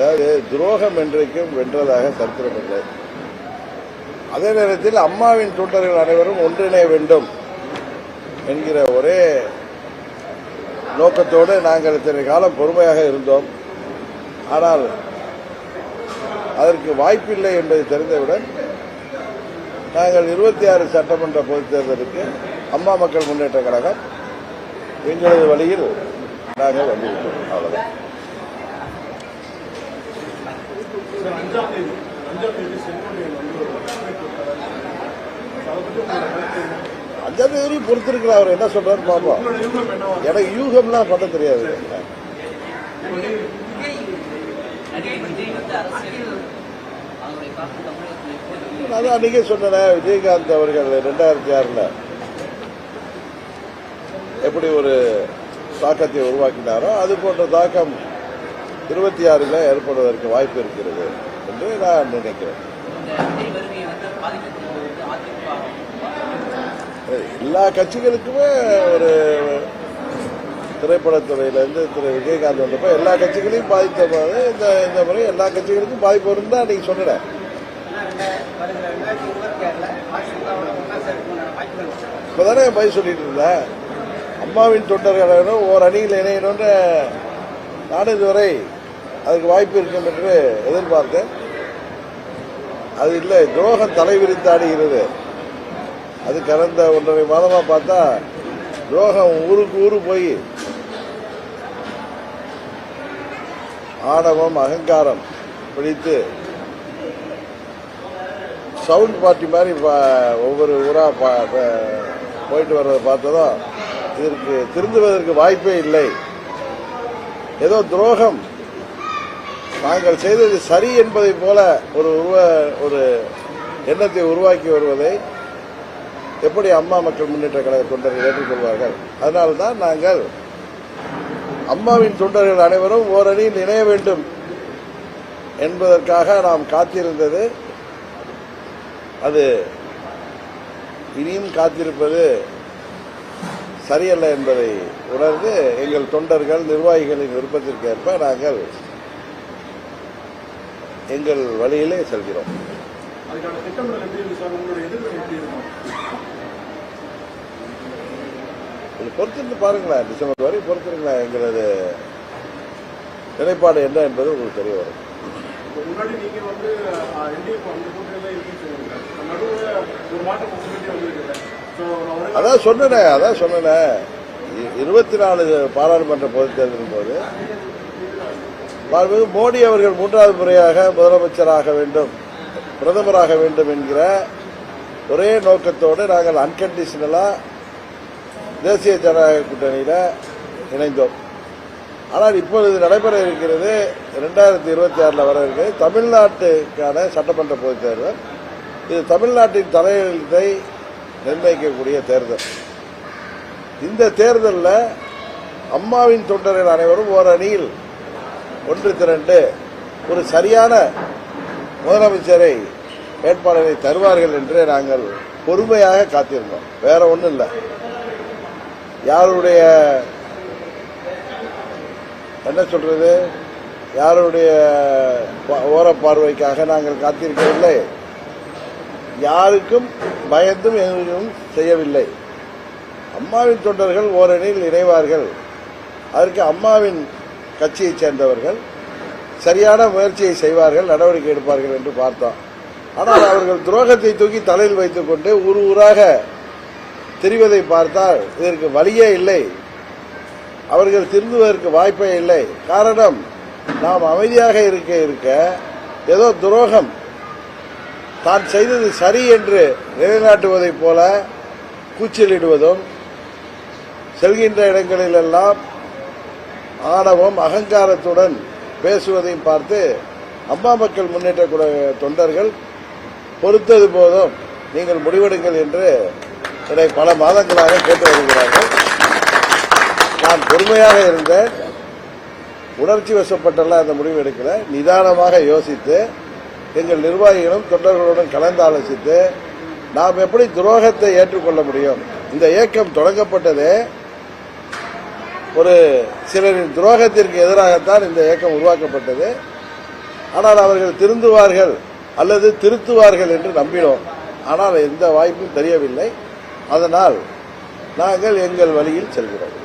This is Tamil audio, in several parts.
அதாவது துரோகம் என்றைக்கும் வென்றதாக சரித்திரமில்லை அதே நேரத்தில் அம்மாவின் தொண்டர்கள் அனைவரும் ஒன்றிணைய வேண்டும் என்கிற ஒரே நோக்கத்தோடு நாங்கள் இத்தனை காலம் பொறுமையாக இருந்தோம். ஆனால் அதற்கு வாய்ப்பில்லை என்பதை தெரிந்தவுடன் நாங்கள் இருபத்தி ஆறு சட்டமன்ற பொதுத் தேர்தலுக்கு அம்மா மக்கள் முன்னேற்ற கழகம் எங்களது வழியில் நாங்கள் வந்துவிட்டோம் அவ்வளவுதான் சார், அஞ்சாம் தேதி அஞ்சாம் தேதி தேதி பொறுத்திருக்கிற அவர். என்ன சொல்றாரு பாப்போம் எனக்கு யூகம்லாம் பண்ண தெரியாது. நான் அன்றைக்கே சொன்னேன் விஜயகாந்த் அவர்கள் ரெண்டாயிரத்தி ஆறில் எப்படி ஒரு தாக்கத்தை உருவாக்கினாரோ அது போன்ற தாக்கம் இருபத்தி ஆறில் ஏற்படுவதற்கு வாய்ப்பு இருக்கிறது என்று நான் நினைக்கிறேன். எல்லா கட்சிகளுக்குமே ஒரு திரைப்படத்துறையிலேருந்து திரு விஜயகாந்த் வந்தப்போ எல்லா கட்சிகளையும் பாதித்த போது இந்த இந்த முறை எல்லா கட்சிகளுக்கும் பாதிப்பு வரும் தான் நீங்கள் சொன்னேன். இப்போதானே பதில் சொல்லிட்டு இருந்தேன். அம்மாவின் தொண்டர்கள் ஓர் அணியில் இணையணும்னு நான் இதுவரை அதுக்கு வாய்ப்பு இருக்கும் என்று எதிர்பார்த்தேன். அது இல்லை துரோகம் தலைவிரித்தாடுகிறது அது கடந்த ஒன்றரை மாதமாக பார்த்தா துரோகம் ஊருக்கு ஊரு போய் ஆணவம் அகங்காரம் பிடித்து சவுண்ட் பார்ட்டி மாதிரி ஒவ்வொரு ஊராக போயிட்டு வர்றதை பார்த்ததும் இதற்கு திருந்துவதற்கு வாய்ப்பே இல்லை. ஏதோ துரோகம். நாங்கள் செய்தது சரி என்பதை போல ஒரு உருவ ஒரு எண்ணத்தை உருவாக்கி வருவதை எப்படி அம்மா மக்கள் முன்னேற்ற கழக தொண்டர்கள் ஏற்றுக்கொள்வார்கள்? அதனால்தான் நாங்கள் அம்மாவின் தொண்டர்கள் அனைவரும் ஓரணியில் இணைய வேண்டும் என்பதற்காக நாம் காத்திருந்தது. அது இனியும் காத்திருப்பது சரியல்ல என்பதை உணர்ந்து எங்கள் தொண்டர்கள் நிர்வாகிகளின் விருப்பத்திற்கேற்ப நாங்கள் எங்கள் வழியிலே செல்கிறோம். பொறுத்திருந்து பாருங்களேன். டிசம்பர் வரை பொறுத்திருங்களேன். எங்களது நிலைப்பாடு என்ன என்பது உங்களுக்கு தெரிய வரும். முன்னாடி நீங்க வந்து அதான் சொன்னேன் அதான் சொன்னேன். இருபத்தி நாலு பாராளுமன்ற பொதுத் தேர்தலின் போது மாண்புமிகு மோடி அவர்கள் மூன்றாவது முறையாக முதலமைச்சராக வேண்டும் பிரதமராக வேண்டும் என்கிற ஒரே நோக்கத்தோடு நாங்கள் அன்கண்டிஷனலாக தேசிய ஜனநாயக கூட்டணியில் இணைந்தோம். ஆனால் இப்பொழுது நடைபெற இருக்கிறது ரெண்டாயிரத்தி இருபத்தி ஆறில் வர இருக்கிறது. தமிழ்நாட்டுக்கான சட்டமன்ற பொதுத் தேர்தல். இது தமிழ்நாட்டின் தலையெழுத்தை நிர்ணயிக்கக்கூடிய தேர்தல். இந்த தேர்தலில் அம்மாவின் தொண்டர்கள் அனைவரும் ஓர் அணியில் ஒன்று திரண்டு ஒரு சரியான முதலமைச்சரை வேட்பாளரை தருவார்கள் என்று நாங்கள் பொறுமையாக காத்திருந்தோம். வேற ஒன்றும் இல்லை. யாருடைய என்ன சொல்றது? யாருடைய ஓரப்பார்வைக்காக நாங்கள் காத்திருக்கவில்லை. யாருக்கும் பயந்தும் எதுவும் செய்யவில்லை. அம்மாவின் தொண்டர்கள் ஓரணியில் இணைவார்கள். அதற்கு அம்மாவின் கட்சியைச் சேர்ந்தவர்கள் சரியான முயற்சியை செய்வார்கள் நடவடிக்கை எடுப்பார்கள் என்று பார்த்தோம். ஆனால் அவர்கள் துரோகத்தை தூக்கி தலையில் வைத்துக் கொண்டு ஊர் ஊராக தெரிவதை பார்த்தால் இதற்கு வழியே இல்லை. அவர்கள் திருந்துவதற்கு வாய்ப்பே இல்லை. காரணம் நாம் அமைதியாக இருக்க இருக்க ஏதோ துரோகம். தான் செய்தது சரி என்று நிலைநாட்டுவதைப் போல கூச்சலிடுவதும் செல்கின்ற இடங்களிலெல்லாம் ஆணவம் அகங்காரத்துடன் பேசுவதையும் பார்த்து அம்மா மக்கள் முன்னேற்ற தொண்டர்கள் பொறுத்தது போதும் நீங்கள் முடிவெடுங்கள் என்று என்னை பல மாதங்களாக கேட்டு வருகிறார்கள். நான் பொறுமையாக இருந்தேன். உணர்ச்சி வசப்பட்டெல்லாம் அந்த முடிவு எடுக்கல. நிதானமாக யோசித்து எங்கள் நிர்வாகிகளும் தொண்டர்களுடன் கலந்து ஆலோசித்து நாம் எப்படி துரோகத்தை ஏற்றுக்கொள்ள முடியும்? இந்த இயக்கம் தொடங்கப்பட்டதே ஒரு சிலரின் துரோகத்திற்கு எதிராகத்தான் இந்த இயக்கம் உருவாக்கப்பட்டது. ஆனால் அவர்கள் திருந்துவார்கள் அல்லது திருத்துவார்கள் என்று நம்பினோம். ஆனால் எந்த வாய்ப்பும் தெரியவில்லை. அதனால் நாங்கள் எங்கள் வழியில் செல்கிறோம்.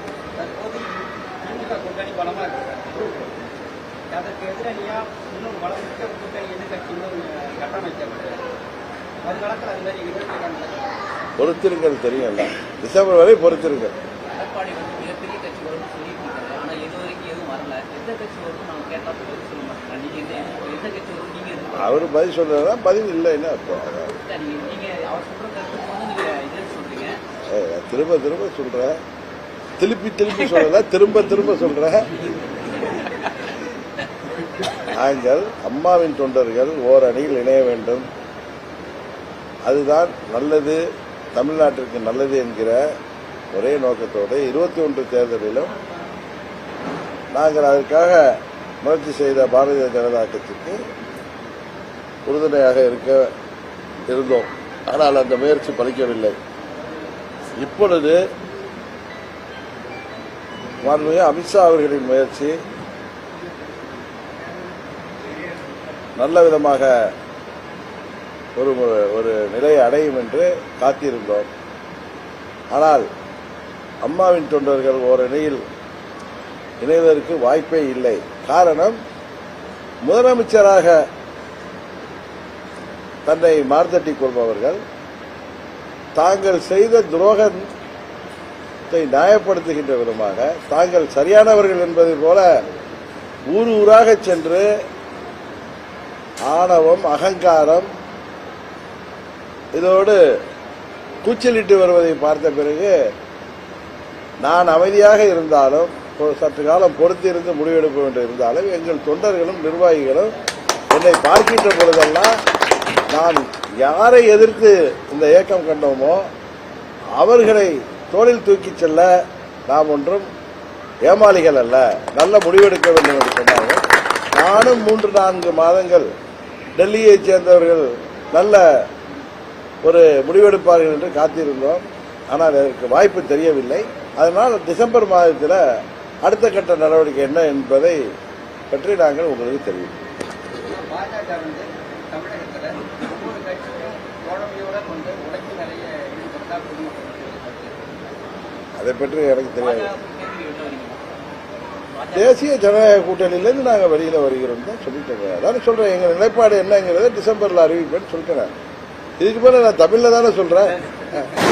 பொறுத்திருங்கள் தெரியல டிசம்பர் வரை பொறுத்திருங்கள். கட்சி வரும்னு சொல்லிட்டு இருக்காரு ஆனா இது வரைக்கும் எதுவும் வரல. எந்த கட்சி வரும் நம்ம கேட்டா பதில் சொல்ல மாட்டாங்க நீங்க எந்த எந்த கட்சி வரும் நீங்க எதிர்பார்க்கறீங்க? அவர் பதில் சொல்றதா பதில் அர்த்தம். இல்ல, நீங்க நீங்க அவர் சொல்ற கருத்துக்கு வந்து திரும்ப திரும்ப சொல்றேன். திருப்பி திருப்பி சொல்லல திரும்ப திரும்ப சொல்றேன். நாங்கள் அம்மாவின் தொண்டர்கள் ஓர் அணியில் இணைய வேண்டும். அதுதான் நல்லது தமிழ்நாட்டிற்கு நல்லது என்கிற ஒரே நோக்கத்தோடு இருபத்தி ஒன்று தேர்தலிலும் நாங்கள் அதற்காக முயற்சி செய்த பாரதிய ஜனதா கட்சிக்கு உறுதுணையாக இருக்க இருந்தோம். ஆனால் அந்த முயற்சி பலிக்கவில்லை. இப்பொழுது மாண்புமிகு அமித்ஷா அவர்களின் முயற்சி நல்ல விதமாக ஒரு ஒரு நிலையை அடையும் என்று காத்திருந்தோம். ஆனால் அம்மாவின் தொண்டர்கள் ஓரணியில் இணைவதற்கு வாய்ப்பே இல்லை. காரணம் முதலமைச்சராக தன்னை மார்த்தட்டிக் கொள்பவர்கள் தாங்கள் செய்த துரோகத்தை நியாயப்படுத்துகின்ற விதமாக தாங்கள் சரியானவர்கள் என்பதை போல ஊர் ஊராக சென்று ஆணவம் அகங்காரம் இதோடு கூச்சலிட்டு வருவதை பார்த்த பிறகு நான் அமைதியாக இருந்தாலும் சற்று காலம் பொறுத்து இருந்து முடிவெடுக்க வேண்டும் இருந்தாலும் எங்கள் தொண்டர்களும் நிர்வாகிகளும் என்னை பார்க்கின்ற பொழுதெல்லாம் நான் யாரை எதிர்த்து இந்த இயக்கம் கண்டோமோ அவர்களை தோளில் தூக்கிச் செல்ல நாம் ஒன்றும் ஏமாளிகள் அல்ல. நல்ல முடிவெடுக்க வேண்டும் என்று சொன்னார்கள். நானும் மூன்று நான்கு மாதங்கள் டெல்லியைச் சேர்ந்தவர்கள் நல்ல ஒரு முடிவெடுப்பார்கள் என்று காத்திருந்தோம். ஆனால் அதற்கு வாய்ப்பு தெரியவில்லை. அதனால் டிசம்பர் மாதத்தில் அடுத்த கட்ட நடவடிக்கை என்ன என்பதை பற்றி நாங்கள் உங்களுக்கு தெரிவிப்போம். அதை பற்றி எனக்கு தெரியாது. தேசிய ஜனநாயக கூட்டணியிலேருந்து நாங்கள் வெளியில் வருகிறோம் தான் சொல்லிட்டேங்க அதான் சொல்கிறேன் எங்கள் நிலைப்பாடு என்னங்கிறத டிசம்பரில் அறிவிப்பேன்னு சொல்லிட்டேன் இதுக்கு மேலே நான் தமிழில் தானே சொல்கிறேன்